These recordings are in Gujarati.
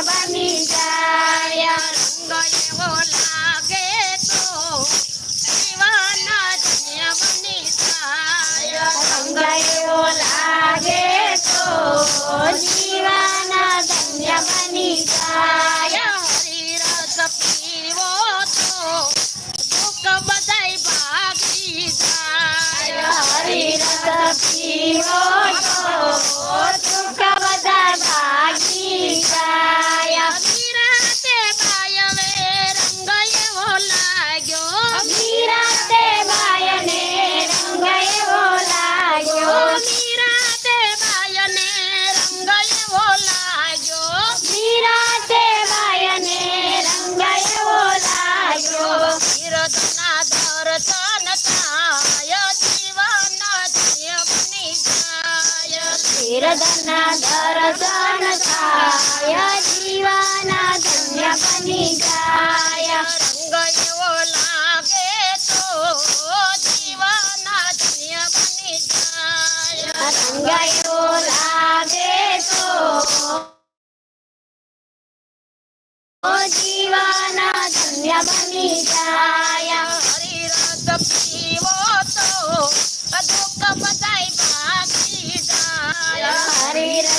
બની જાય રંગ એવો દર્શન થાય જીવન ધન્ય બની જાય રંગ એવો લાગે તો જીવન ધન્ય બની જાય રંગ એવો લાગે તો જીવન ધન્ય બની જાય હરી રસ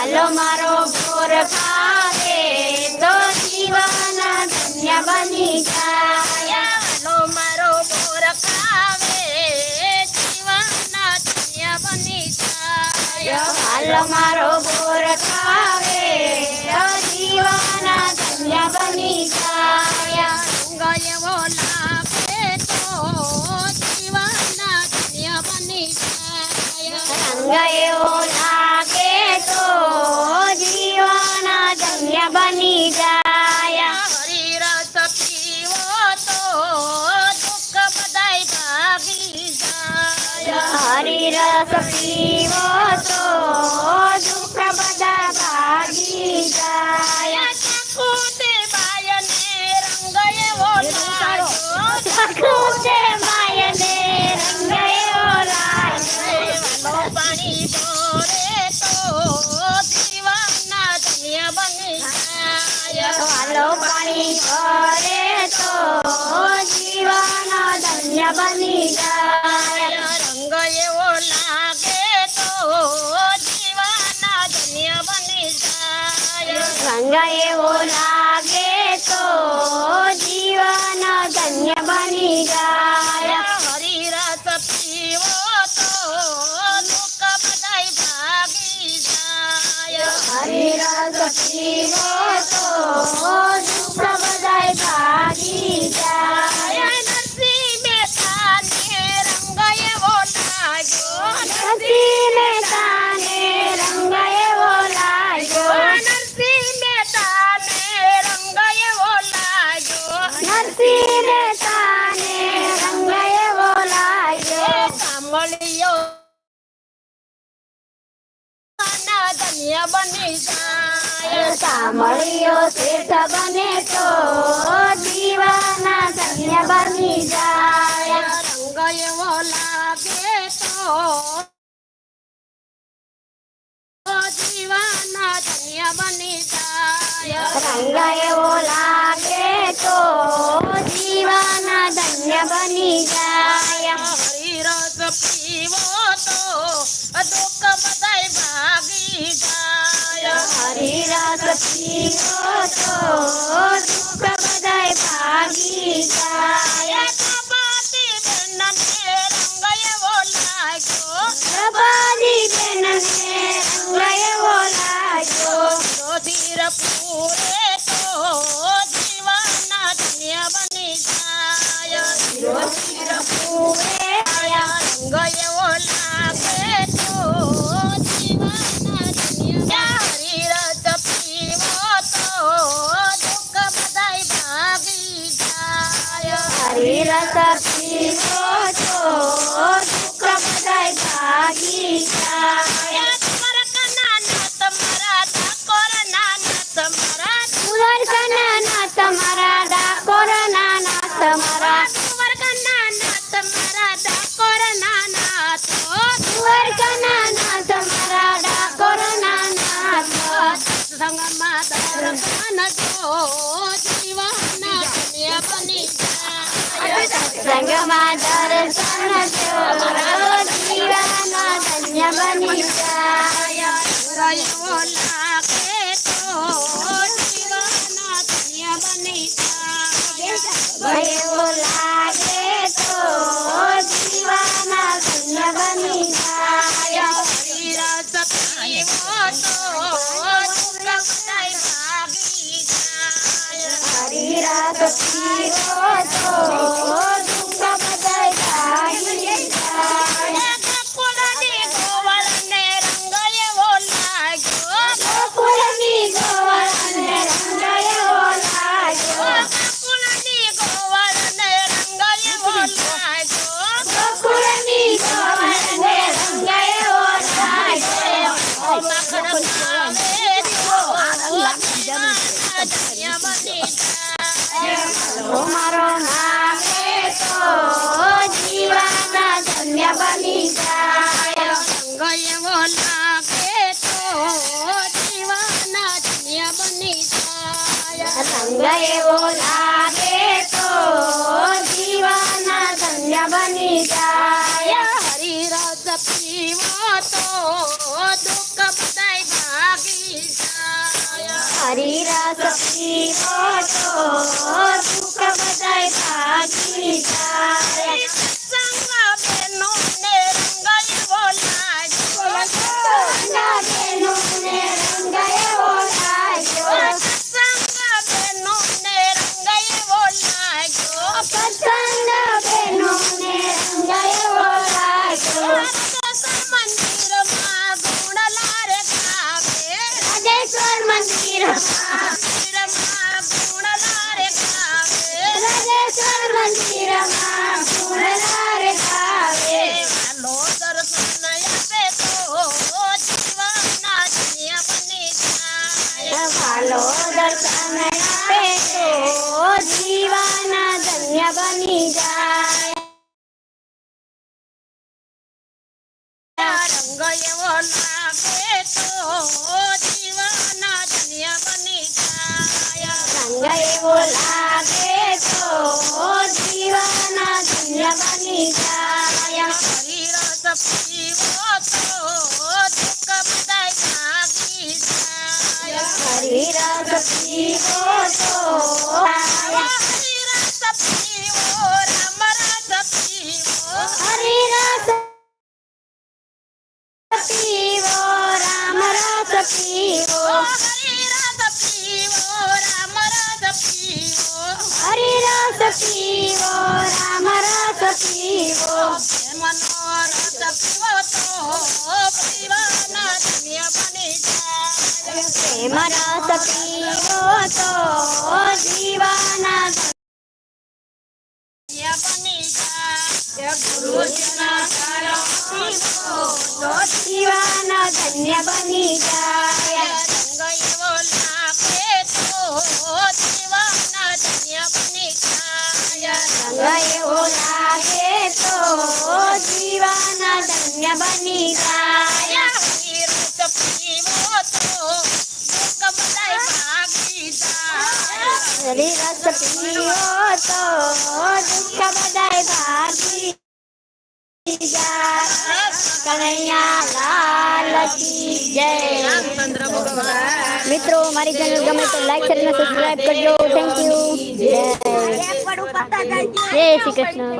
હાલો મારો બોર ખાવે તો જીવન ધન્ય બની જાય. વાલો મારો બોર ખાવે, જીવન ધન્ય બની જાય. હાલો મારો બોર ખાવે, તો જીવન ધન્ય બની જાય. રંગ બની જાય. હરી રસ પીવો તો દુઃખ બધાય ભાગી જાય. હરી રસ પીવો તો દુઃખ બધા ભાગી જાય કુતે બાયને રંગ એવો સખુતે એવો લાગે તો જીવન ધન્ય બની જાય. હરી રસ પીવો તો દુઃખ બધાય ભાગી જાય. હરી રસ પીવો લાગ્યો નરસિંહ મહેતાને રંગ એવો લાગ્યો સાંભળ્યો ધન્ય બની જાય સાંભળ્યો શેઠ બની જાય. રંગ એવો લાગે તો જીવન ધન્ય બની જાય. હરી રસ પીવો તો દુઃખ બધાય ભાગી જાય. હરી રસ પીવો તો દુઃખ બધાય ભાગી જાય. શરીર પૂરે તો જીવાના ધન્ય બની જાય. શરીર પૂરે રંગ એવો લાગે તો જીવાના ધન્ય શરીર જપીવો તો દુઃખ બધાય ભાગી જાય. શરીર જપીવો તો દુઃખ બધાય ભાગી જાય. તમારા કુંવર કનાના તમારા ઠાકોર નાના તો કુંવર કનાના તમારા ડાકોર નાના સંગમાં દર્શન જો જીવના ધન્ય બની જાય સંગમાં દર્શન જો જીવન ધન્ય બની જાય પીવો તો દુઃખ બધાય ભાગી જાય હરિરસ પીવો તો ધન્ય બની જાય. હરિરસ પીવો તો દુઃખ બધાય ભાગી જાય. હરિરસ પીવો તો દુઃખ બધાય ભાગી જાય. સંગ જીવના ધન્ય બની જાય ધન્ય બની જાય હરિરસ પીવો તો દુઃખ બધાય ભાગી જાય હરિરસ પીવો તો હરિરસ પીવો રામ રસ પીવો હરિરસ પીવો રામ રસ પીવો હરિરસ પીવો રામ રસ પીવો હરિરસ પીવો રામ રસ પીવો મનોરથ પીવો તો પીવાના જીવન ધન્ય બની જીવન ધન્ય બની જાય. તો જીવના ધન્ય તો જીવન ધન્ય બની જાય હરિરસ પીવો તો દુઃખ બધાય ભાગી જાય હરિરસ પીવો તો દુઃખ બધાય ભાગી જાય કનૈયા લાલ કી જય રામચંદ્ર ભગવાન મિત્રો મારી ચેનલ ગમે તો લાઈક શેર અને સબસ્ક્રાઇબ કરજો થેન્ક યુ જય જય શ્રી કૃષ્ણ